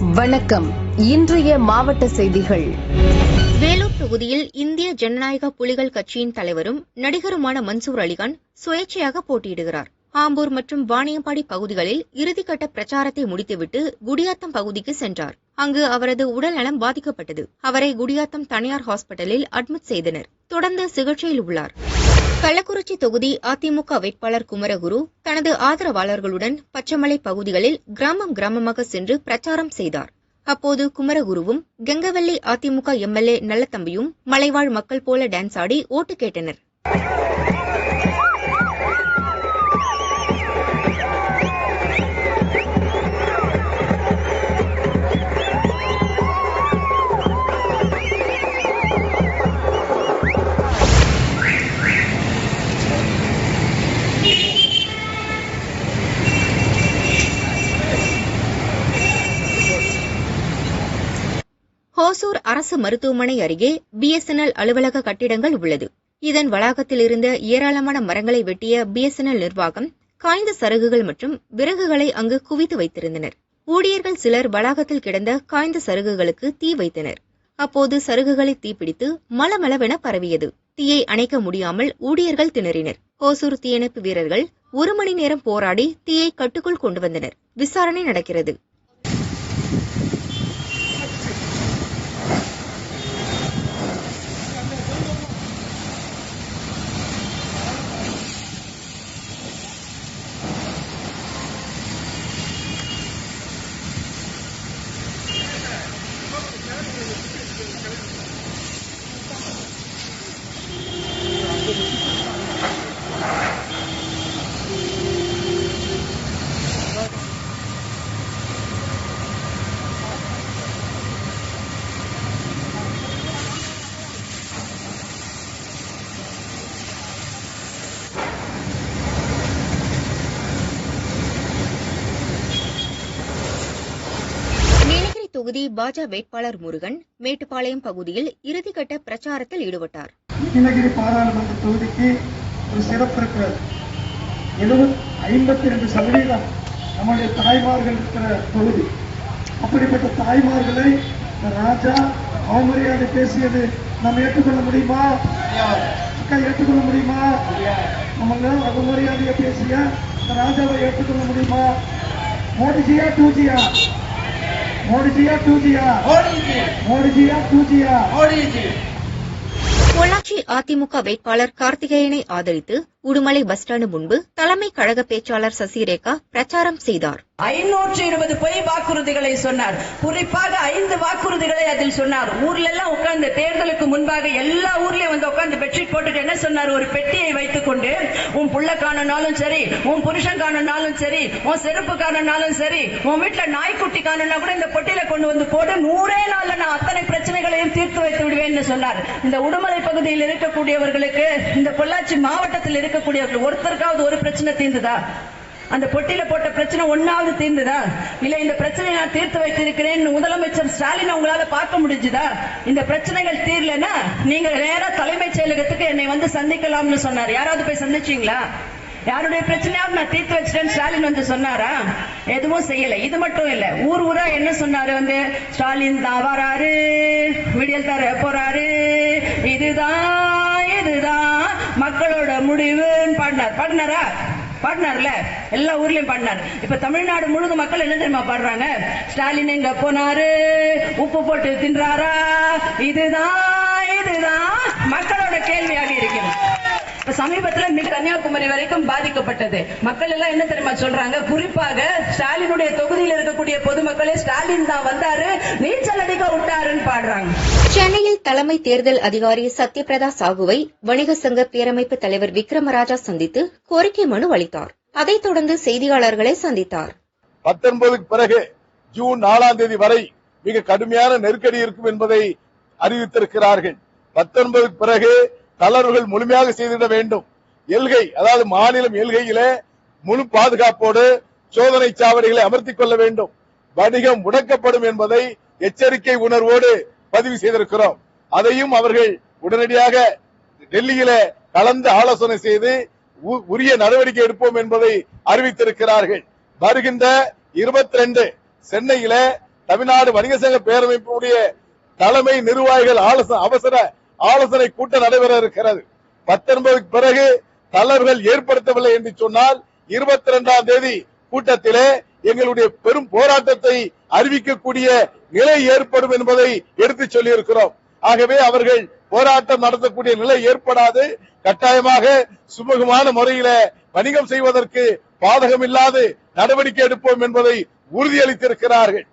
வணக்கம். இன்றைய மாவட்ட செய்திகள். வேலூர் தொகுதியில் இந்திய ஜனநாயக புலிகள் கட்சியின் தலைவரும் நடிகருமான மன்சூர் அலிகான் சுயேட்சையாக போட்டியிடுகிறார். ஆம்பூர் மற்றும் வாணியம்பாடி பகுதிகளில் இறுதிக்கட்ட பிரச்சாரத்தை முடித்துவிட்டு குடியாத்தம் பகுதிக்கு சென்றார். அங்கு அவரது உடல்நலம் பாதிக்கப்பட்டது. அவரை குடியாத்தம் தனியார் ஹாஸ்பிட்டலில் அட்மிட் செய்தனர். தொடர்ந்து சிகிச்சையில் உள்ளார். கள்ளக்குறிச்சி தொகுதி அதிமுக வேட்பாளர் குமரகுரு தனது ஆதரவாளர்களுடன் பச்சமலை பகுதிகளில் கிராமம் கிராமமாக சென்று பிரச்சாரம் செய்தார். அப்போது குமரகுருவும் கெங்கவல்லி அதிமுக எம்எல்ஏ நல்லத்தம்பியும் மலைவாழ் மக்கள் போல டான்ஸ் ஆடி ஓட்டு கேட்டனர். ஹோசூர் அரசு மருத்துவமனை அருகே பிஎஸ்என்எல் அலுவலக கட்டிடங்கள் உள்ளது. இதன் வளாகத்தில் இருந்த ஏராளமான மரங்களை வெட்டிய பிஎஸ்என்எல் நிர்வாகம் காய்ந்த சருகுகள் மற்றும் விறகுகளை அங்கு குவித்து வைத்திருந்தனர். ஊழியர்கள் சிலர் வளாகத்தில் கிடந்த காய்ந்த சருகுகளுக்கு தீ வைத்தனர். அப்போது சருகுகளை தீப்பிடித்து மலமளவென பரவியது. தீயை அணைக்க முடியாமல் ஊழியர்கள் திணறினர். ஓசூர் தீயணைப்பு வீரர்கள் ஒரு மணி நேரம் போராடி தீயை கட்டுக்குள் கொண்டு வந்தனர். விசாரணை நடக்கிறது நீலகிரி தொகுதி பாஜ வேட்பாளர் முருகன் மேட்டுப்பாளையம் பகுதியில் இறுதிக்கட்ட பிரச்சாரத்தில் ஈடுபட்டார். நீலகிரி பாராளுமன்ற தொகுதிக்கு ஒரு சிறப்பு இருக்கிறது. எழுபத் ஐம்பத்தி ரெண்டு சதவீதம் நம்முடைய தாய்மார்கள் இருக்கிற தொகுதி. அப்படிப்பட்ட தாய்மார்களை ராஜா அவமரியாதை பேசியது நம்ம ஏற்றுக்கொள்ள முடியுமா? அக்கா ஏற்றுக்கொள்ள முடியுமா? நம்ம அவமரியாதையை பேசிய ராஜாவை ஏற்றுக்கொள்ள முடியுமா? மோடிஜியா டூஜியா? மோடிஜியா டூஜியா மோடிஜியா டூஜியா பொள்ளாச்சி அதிமுக வேட்பாளர் கார்த்திகேயனை ஆதரித்து உடுமலை பஸ் ஸ்டாண்டு முன்பு தலைமை கழக பேச்சாளர் சசிரேகா பிரச்சாரம் செய்தார். ஐநூற்று இருபது பொய் வாக்குறுதிகளை சொன்னார். குறிப்பாக ஐந்து வாக்குறுதிகளை அதில் சொன்னார். ஊர்ல எல்லாம் உட்கார்ந்து தேர்தலுக்கு முன்பாக எல்லா ஊர்லயும் வந்து உட்கார்ந்து பெட்ஷீட் போட்டுட்டு என்ன சொன்னார்? ஒரு பெட்டியை வைத்துக் கொண்டு உன் புள்ள காணனாலும் சரி உன் புருஷன் காணனாலும் சரி உன் செருப்பு காணனாலும் சரி உன் வீட்டுல நாய்க்குட்டி காணனா கூட இந்த பொட்டியில கொண்டு வந்து போட்டு நூறே நாள்ல நான் அத்தனை பிரச்சனைகளையும் தீர்த்து வைத்து விடுவேன் சொன்னார். இந்த உடுமலை பகுதியில் இருக்கக்கூடியவர்களுக்கு இந்த பொள்ளாச்சி மாவட்டத்தில் இருக்க இருக்கக்கூடியவர்கள் ஒருத்தருக்காவது ஒரு பிரச்சனை தீர்ந்துதா? அந்த பொட்டியில போட்ட பிரச்சனை ஒன்னாவது தீர்ந்துதா? இல்ல இந்த பிரச்சனை நான் தீர்த்து வைத்திருக்கிறேன் முதலமைச்சர் ஸ்டாலின் உங்களால பார்க்க முடிஞ்சுதா? இந்த பிரச்சனைகள் தீரலன்னா நீங்க நேரா தலைமைச் செயலகத்துக்கு என்னை வந்து சந்திக்கலாம்னு சொன்னார். யாராவது போய் சந்திச்சீங்களா? யாருடைய பிரச்சனையாவது நான் தீர்த்து வச்சிட்டேன் ஸ்டாலின் வந்து சொன்னாரா? எதுவும் செய்யல. இது மட்டும் இல்ல. ஊர் ஊரா என்ன சொன்னாரு வந்து? ஸ்டாலின் தான் வராரு விடியல் தர போறாரு. இதுதான் இதுதான். மக்களோட முடிவுன்னு பாடினார். பாடினாரா? பாடினார்ல. எல்லா ஊர்லயும் பாடினார். இப்ப தமிழ்நாடு முழுக்க மக்கள் என்ன தெரியுமா பாடுறாங்க? ஸ்டாலின் எங்க போனாரு? உப்பு போட்டு தின்றாரா? இதுதான் இதுதான் மக்களோட கேள்வியாக இருக்கிறது. சமீபத்துல மிக கன்னியாகுமரி வரைக்கும் பாதிக்கப்பட்டது. மக்கள் எல்லாம் என்ன தெரியுமா சொல்றாங்க? குறிப்பாக ஸ்டாலினுடைய தொகுதியில் இருக்கக்கூடிய பொதுமக்களே ஸ்டாலின் தான் வந்தாரு நீச்சல் அடிக்க விட்டாருன்னு பாடுறாங்க. சென்னையில் தலைமை தேர்தல் அதிகாரி சத்யபிரதா சாகுவை வணிக சங்க பேரமைப்பு தலைவர் விக்ரமராஜா சந்தித்து கோரிக்கை மனு அளித்தார். அதைத் தொடர்ந்து செய்தியாளர்களை சந்தித்தார். பத்தொன்பதுக்கு பிறகு ஜூன் நாலாம் தேதி வரை மிக கடுமையான நெருக்கடி இருக்கும் என்பதை அறிவித்திருக்கிறார்கள். பத்தொன்பதுக்கு பிறகு தளர்வுகள் முழுமையாக செய்திட வேண்டும். எல்கை அதாவது மாநிலம் எல்கையிலே முழு பாதுகாப்போடு சோதனை சாவடிகளை அமர்த்திக் கொள்ள வேண்டும். வணிகம் முடக்கப்படும் என்பதை எச்சரிக்கை உணர்வோடு பதிவு செய்திருக்கிறோம். அதையும் அவர்கள் உடனடியாக டெல்லியில கலந்து ஆலோசனை செய்து உ- உரிய நடவடிக்கை எடுப்போம் என்பதை அறிவித்திருக்கிறார்கள். வருகின்ற இருபத்தி ரெண்டு சென்னையில தமிழ்நாடு வணிக சங்க பேரமைப்பினுடைய தலைமை நிர்வாகிகள் ஆலோசனை அவசர ஆலோசனை கூட்டம் நடைபெற இருக்கிறது. பத்தொன்பதுக்கு பிறகு தளர்வுகள் ஏற்படுத்தவில்லை என்று சொன்னால் இருபத்தி இரண்டாம் தேதி கூட்டத்திலே எங்களுடைய பெரும் போராட்டத்தை அறிவிக்கக்கூடிய நிலை ஏற்படும் என்பதை எடுத்து சொல்லியிருக்கிறோம். ஆகவே அவர்கள் போராட்டம் நடத்தக்கூடிய நிலை ஏற்படாது. கட்டாயமாக சுமூகமான முறையில வணிகம் செய்வதற்கு பாதகமில்லாது நடவடிக்கை எடுப்போம் என்பதை உறுதியளித்திருக்கிறார்கள்.